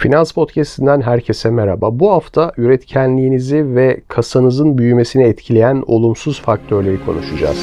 Finans Podcast'inden herkese merhaba. Bu hafta üretkenliğinizi ve kasanızın büyümesini etkileyen olumsuz faktörleri konuşacağız.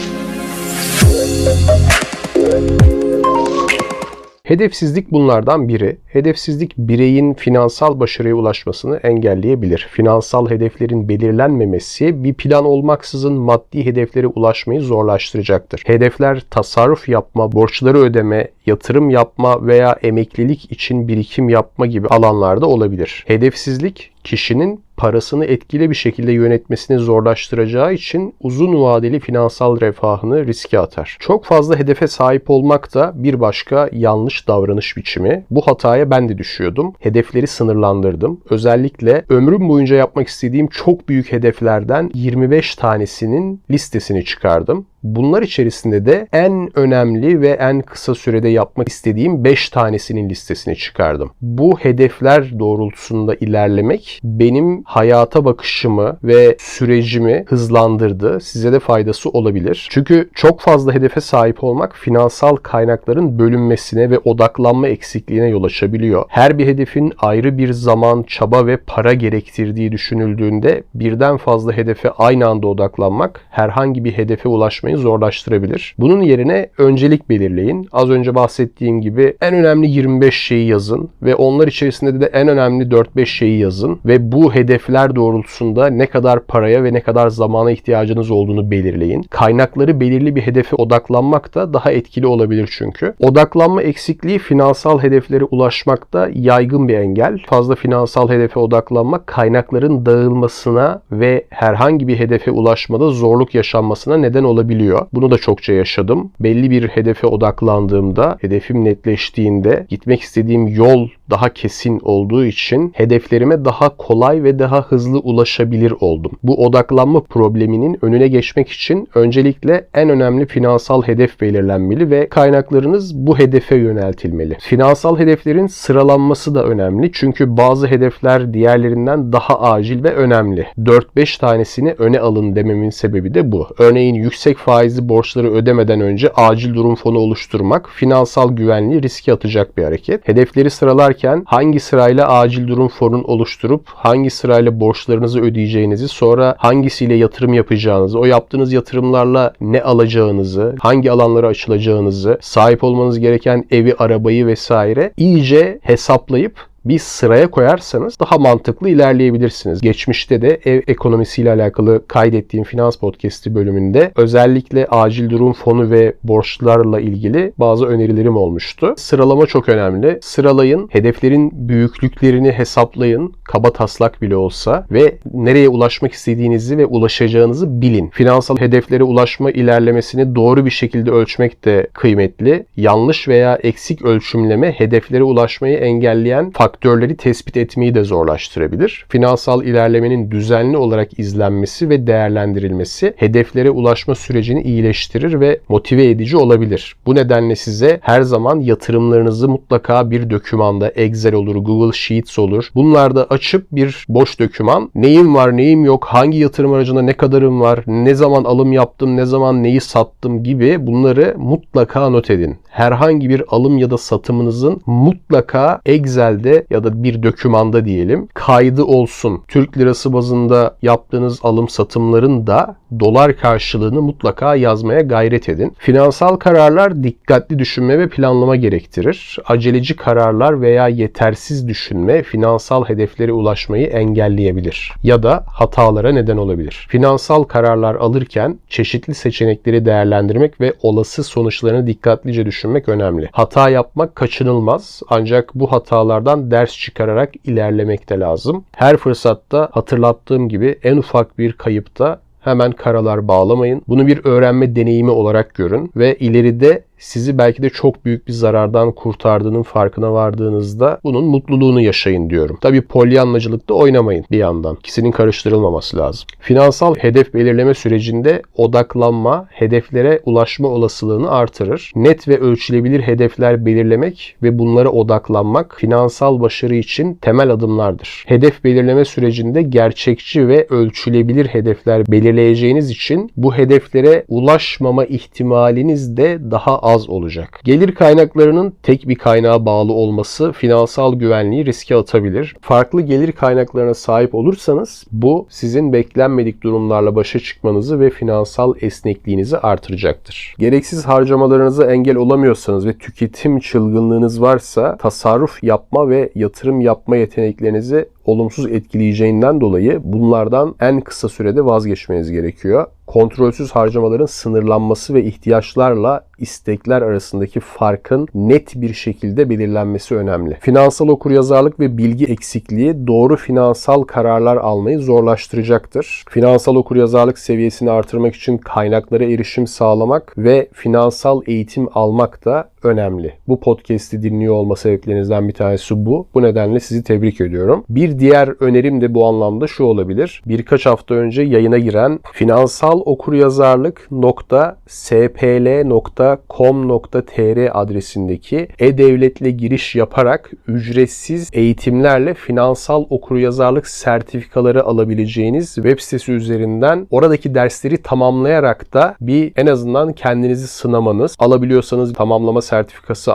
Hedefsizlik bunlardan biri. Hedefsizlik bireyin finansal başarıya ulaşmasını engelleyebilir. Finansal hedeflerin belirlenmemesi bir plan olmaksızın maddi hedeflere ulaşmayı zorlaştıracaktır. Hedefler tasarruf yapma, borçları ödeme, yatırım yapma veya emeklilik için birikim yapma gibi alanlarda olabilir. Hedefsizlik kişinin parasını etkili bir şekilde yönetmesini zorlaştıracağı için uzun vadeli finansal refahını riske atar. Çok fazla hedefe sahip olmak da bir başka yanlış davranış biçimi. Bu hataya ben de düşüyordum. Hedefleri sınırlandırdım. Özellikle ömrüm boyunca yapmak istediğim çok büyük hedeflerden 25 tanesinin listesini çıkardım. Bunlar içerisinde de en önemli ve en kısa sürede yapmak istediğim 5 tanesinin listesini çıkardım. Bu hedefler doğrultusunda ilerlemek benim hayata bakışımı ve sürecimi hızlandırdı. Size de faydası olabilir. Çünkü çok fazla hedefe sahip olmak finansal kaynakların bölünmesine ve odaklanma eksikliğine yol açabiliyor. Her bir hedefin ayrı bir zaman, çaba ve para gerektirdiği düşünüldüğünde birden fazla hedefe aynı anda odaklanmak herhangi bir hedefe ulaşmayı zorlaştırabilir. Bunun yerine öncelik belirleyin. Az önce bahsettiğim gibi en önemli 25 şeyi yazın ve onlar içerisinde de en önemli 4-5 şeyi yazın ve bu hedefler doğrultusunda ne kadar paraya ve ne kadar zamana ihtiyacınız olduğunu belirleyin. Kaynakları belirli bir hedefe odaklanmak da daha etkili olabilir çünkü. Odaklanma eksikliği finansal hedeflere ulaşmakta yaygın bir engel. Fazla finansal hedefe odaklanmak kaynakların dağılmasına ve herhangi bir hedefe ulaşmada zorluk yaşanmasına neden olabiliyor. Bunu da çokça yaşadım. Belli bir hedefe odaklandığımda, hedefim netleştiğinde, gitmek istediğim yol daha kesin olduğu için hedeflerime daha kolay ve daha hızlı ulaşabilir oldum. Bu odaklanma probleminin önüne geçmek için öncelikle en önemli finansal hedef belirlenmeli ve kaynaklarınız bu hedefe yöneltilmeli. Finansal hedeflerin sıralanması da önemli çünkü bazı hedefler diğerlerinden daha acil ve önemli. 4-5 tanesini öne alın dememin sebebi de bu. Örneğin yüksek faizli borçları ödemeden önce acil durum fonu oluşturmak finansal güvenliği riske atacak bir hareket. Hedefleri sıralarken hangi sırayla acil durum fonun oluşturup hangi sırayla borçlarınızı ödeyeceğinizi, sonra hangisiyle yatırım yapacağınızı, o yaptığınız yatırımlarla ne alacağınızı, hangi alanlara açılacağınızı, sahip olmanız gereken evi, arabayı vesaire iyice hesaplayıp bir sıraya koyarsanız daha mantıklı ilerleyebilirsiniz. Geçmişte de ev ekonomisiyle alakalı kaydettiğim finans podcast'i bölümünde özellikle acil durum fonu ve borçlarla ilgili bazı önerilerim olmuştu. Sıralama çok önemli. Sıralayın, hedeflerin büyüklüklerini hesaplayın, kaba taslak bile olsa ve nereye ulaşmak istediğinizi ve ulaşacağınızı bilin. Finansal hedeflere ulaşma ilerlemesini doğru bir şekilde ölçmek de kıymetli. Yanlış veya eksik ölçümleme hedeflere ulaşmayı engelleyen faktör faktörleri tespit etmeyi de zorlaştırabilir. Finansal ilerlemenin düzenli olarak izlenmesi ve değerlendirilmesi hedeflere ulaşma sürecini iyileştirir ve motive edici olabilir. Bu nedenle size her zaman yatırımlarınızı mutlaka bir dokümanda Excel olur, Google Sheets olur. Bunlarda açıp bir boş doküman neyim var, neyim yok, hangi yatırım aracına ne kadarım var, ne zaman alım yaptım, ne zaman neyi sattım gibi bunları mutlaka not edin. Herhangi bir alım ya da satımınızın mutlaka Excel'de ya da bir dokümanda diyelim kaydı olsun. Türk lirası bazında yaptığınız alım satımların da dolar karşılığını mutlaka yazmaya gayret edin. Finansal kararlar dikkatli düşünme ve planlama gerektirir. Aceleci kararlar veya yetersiz düşünme finansal hedeflere ulaşmayı engelleyebilir ya da hatalara neden olabilir. Finansal kararlar alırken çeşitli seçenekleri değerlendirmek ve olası sonuçlarını dikkatlice düşünmek önemli. Hata yapmak kaçınılmaz ancak bu hatalardan ders çıkararak ilerlemek de lazım. Her fırsatta hatırlattığım gibi en ufak bir kayıpta hemen karalar bağlamayın. Bunu bir öğrenme deneyimi olarak görün ve ileride sizi belki de çok büyük bir zarardan kurtardığının farkına vardığınızda bunun mutluluğunu yaşayın diyorum. Tabi polyanlacılıkta oynamayın bir yandan. İkisinin karıştırılmaması lazım. Finansal hedef belirleme sürecinde odaklanma hedeflere ulaşma olasılığını artırır. Net ve ölçülebilir hedefler belirlemek ve bunlara odaklanmak finansal başarı için temel adımlardır. Hedef belirleme sürecinde gerçekçi ve ölçülebilir hedefler belirleyeceğiniz için bu hedeflere ulaşmama ihtimaliniz de daha az olacak. Gelir kaynaklarının tek bir kaynağa bağlı olması finansal güvenliği riske atabilir. Farklı gelir kaynaklarına sahip olursanız bu sizin beklenmedik durumlarla başa çıkmanızı ve finansal esnekliğinizi artıracaktır. Gereksiz harcamalarınıza engel olamıyorsanız ve tüketim çılgınlığınız varsa tasarruf yapma ve yatırım yapma yeteneklerinizi olumsuz etkileyeceğinden dolayı bunlardan en kısa sürede vazgeçmeniz gerekiyor. Kontrolsüz harcamaların sınırlanması ve ihtiyaçlarla istekler arasındaki farkın net bir şekilde belirlenmesi önemli. Finansal okuryazarlık ve bilgi eksikliği doğru finansal kararlar almayı zorlaştıracaktır. Finansal okuryazarlık seviyesini artırmak için kaynaklara erişim sağlamak ve finansal eğitim almak da önemli. Bu podcast'i dinliyor olma sebeplerinizden bir tanesi bu. Bu nedenle sizi tebrik ediyorum. Bir diğer önerim de bu anlamda şu olabilir. Birkaç hafta önce yayına giren finansal okuryazarlık.spl.com.tr adresindeki e-devletle giriş yaparak ücretsiz eğitimlerle finansal okuryazarlık sertifikaları alabileceğiniz web sitesi üzerinden oradaki dersleri tamamlayarak da bir en azından kendinizi sınamanız, alabiliyorsanız tamamlama sertifikası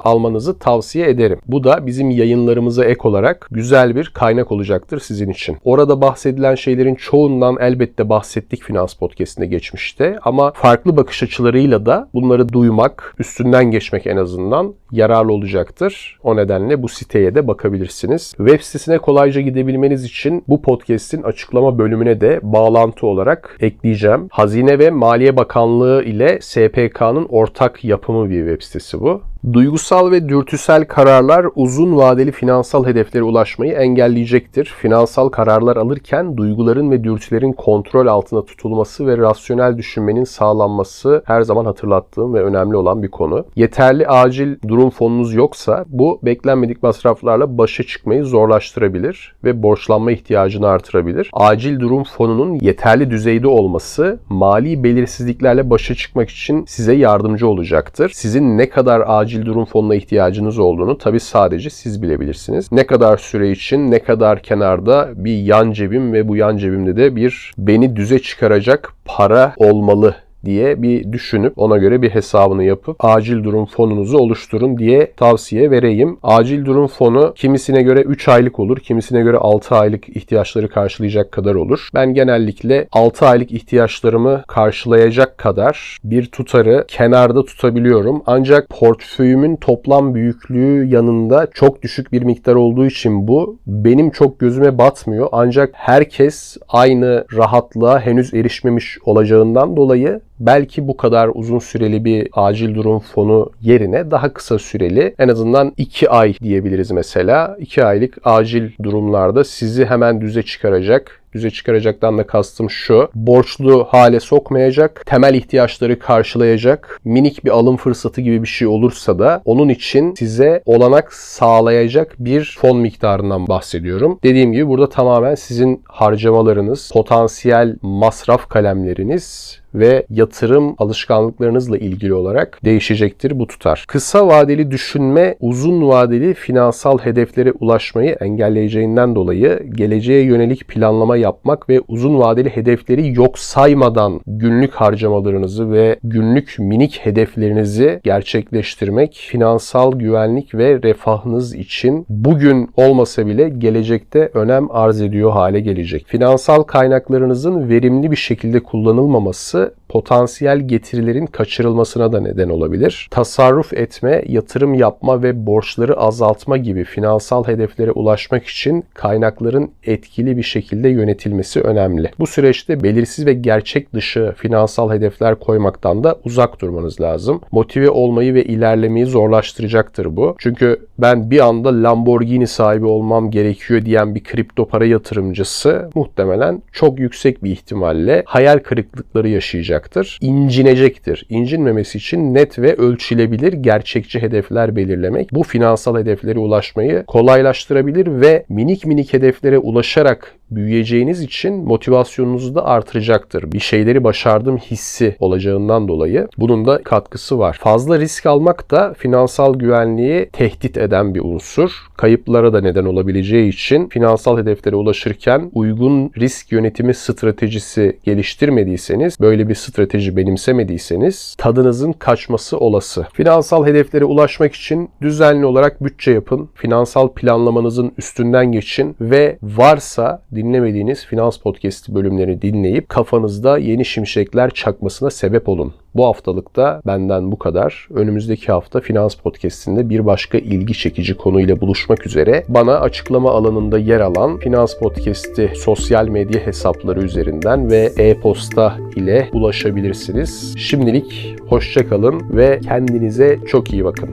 almanızı tavsiye ederim. Bu da bizim yayınlarımıza ek olarak güzel bir kaynak olacaktır sizin için. Orada bahsedilen şeylerin çoğundan elbette bahsettik Finans Podcast'inde geçmişte ama farklı bakış açılarıyla da bunları duymak, üstünden geçmek en azından yararlı olacaktır. O nedenle bu siteye de bakabilirsiniz. Web sitesine kolayca gidebilmeniz için bu podcast'in açıklama bölümüne de bağlantı olarak ekleyeceğim. Hazine ve Maliye Bakanlığı ile SPK'nın ortak yapımı bir web sitesi bu. Duygusal ve dürtüsel kararlar uzun vadeli finansal hedeflere ulaşmayı engelleyecektir. Finansal kararlar alırken duyguların ve dürtülerin kontrol altında tutulması ve rasyonel düşünmenin sağlanması her zaman hatırlattığım ve önemli olan bir konu. Yeterli acil durum fonunuz yoksa bu beklenmedik masraflarla başa çıkmayı zorlaştırabilir ve borçlanma ihtiyacını artırabilir. Acil durum fonunun yeterli düzeyde olması mali belirsizliklerle başa çıkmak için size yardımcı olacaktır. Sizin ne kadar acil acil durum fonuna ihtiyacınız olduğunu tabi sadece siz bilebilirsiniz. Ne kadar süre için ne kadar kenarda bir yan cebim ve bu yan cebimde de bir beni düze çıkaracak para olmalı diye bir düşünüp ona göre bir hesabını yapıp acil durum fonunuzu oluşturun diye tavsiye vereyim. Acil durum fonu kimisine göre 3 aylık olur, kimisine göre 6 aylık ihtiyaçları karşılayacak kadar olur. Ben genellikle 6 aylık ihtiyaçlarımı karşılayacak kadar bir tutarı kenarda tutabiliyorum. Ancak portföyümün toplam büyüklüğü yanında çok düşük bir miktar olduğu için bu benim çok gözüme batmıyor. Ancak herkes aynı rahatlığa henüz erişmemiş olacağından dolayı belki bu kadar uzun süreli bir acil durum fonu yerine daha kısa süreli en azından 2 ay diyebiliriz mesela. 2 aylık acil durumlarda sizi hemen düze çıkaracak düze çıkaracaktan da kastım şu. Borçlu hale sokmayacak, temel ihtiyaçları karşılayacak, minik bir alım fırsatı gibi bir şey olursa da onun için size olanak sağlayacak bir fon miktarından bahsediyorum. Dediğim gibi burada tamamen sizin harcamalarınız, potansiyel masraf kalemleriniz ve yatırım alışkanlıklarınızla ilgili olarak değişecektir bu tutar. Kısa vadeli düşünme uzun vadeli finansal hedeflere ulaşmayı engelleyeceğinden dolayı geleceğe yönelik planlama yapmak ve uzun vadeli hedefleri yok saymadan günlük harcamalarınızı ve günlük minik hedeflerinizi gerçekleştirmek finansal güvenlik ve refahınız için bugün olmasa bile gelecekte önem arz ediyor hale gelecek. Finansal kaynaklarınızın verimli bir şekilde kullanılmaması it potansiyel getirilerin kaçırılmasına da neden olabilir. Tasarruf etme, yatırım yapma ve borçları azaltma gibi finansal hedeflere ulaşmak için kaynakların etkili bir şekilde yönetilmesi önemli. Bu süreçte belirsiz ve gerçek dışı finansal hedefler koymaktan da uzak durmanız lazım. Motive olmayı ve ilerlemeyi zorlaştıracaktır bu. Çünkü ben bir anda Lamborghini sahibi olmam gerekiyor diyen bir kripto para yatırımcısı muhtemelen çok yüksek bir ihtimalle hayal kırıklıkları yaşayacak yaşayacaktır. İncinecektir. İncinmemesi için net ve ölçülebilir gerçekçi hedefler belirlemek bu finansal hedeflere ulaşmayı kolaylaştırabilir ve minik minik hedeflere ulaşarak büyüyeceğiniz için motivasyonunuzu da artıracaktır. Bir şeyleri başardım hissi olacağından dolayı bunun da katkısı var. Fazla risk almak da finansal güvenliği tehdit eden bir unsur. Kayıplara da neden olabileceği için finansal hedeflere ulaşırken uygun risk yönetimi stratejisi geliştirmediyseniz böyle bir strateji benimsemediyseniz tadınızın kaçması olası. Finansal hedeflere ulaşmak için düzenli olarak bütçe yapın. Finansal planlamanızın üstünden geçin ve varsa dinlemediğiniz finans podcast bölümlerini dinleyip kafanızda yeni şimşekler çakmasına sebep olun. Bu haftalıkta benden bu kadar. Önümüzdeki hafta Finans Podcast'inde bir başka ilgi çekici konuyla buluşmak üzere bana açıklama alanında yer alan Finans Podcast'i sosyal medya hesapları üzerinden ve e-posta ile ulaşabilirsiniz. Şimdilik hoşçakalın ve kendinize çok iyi bakın.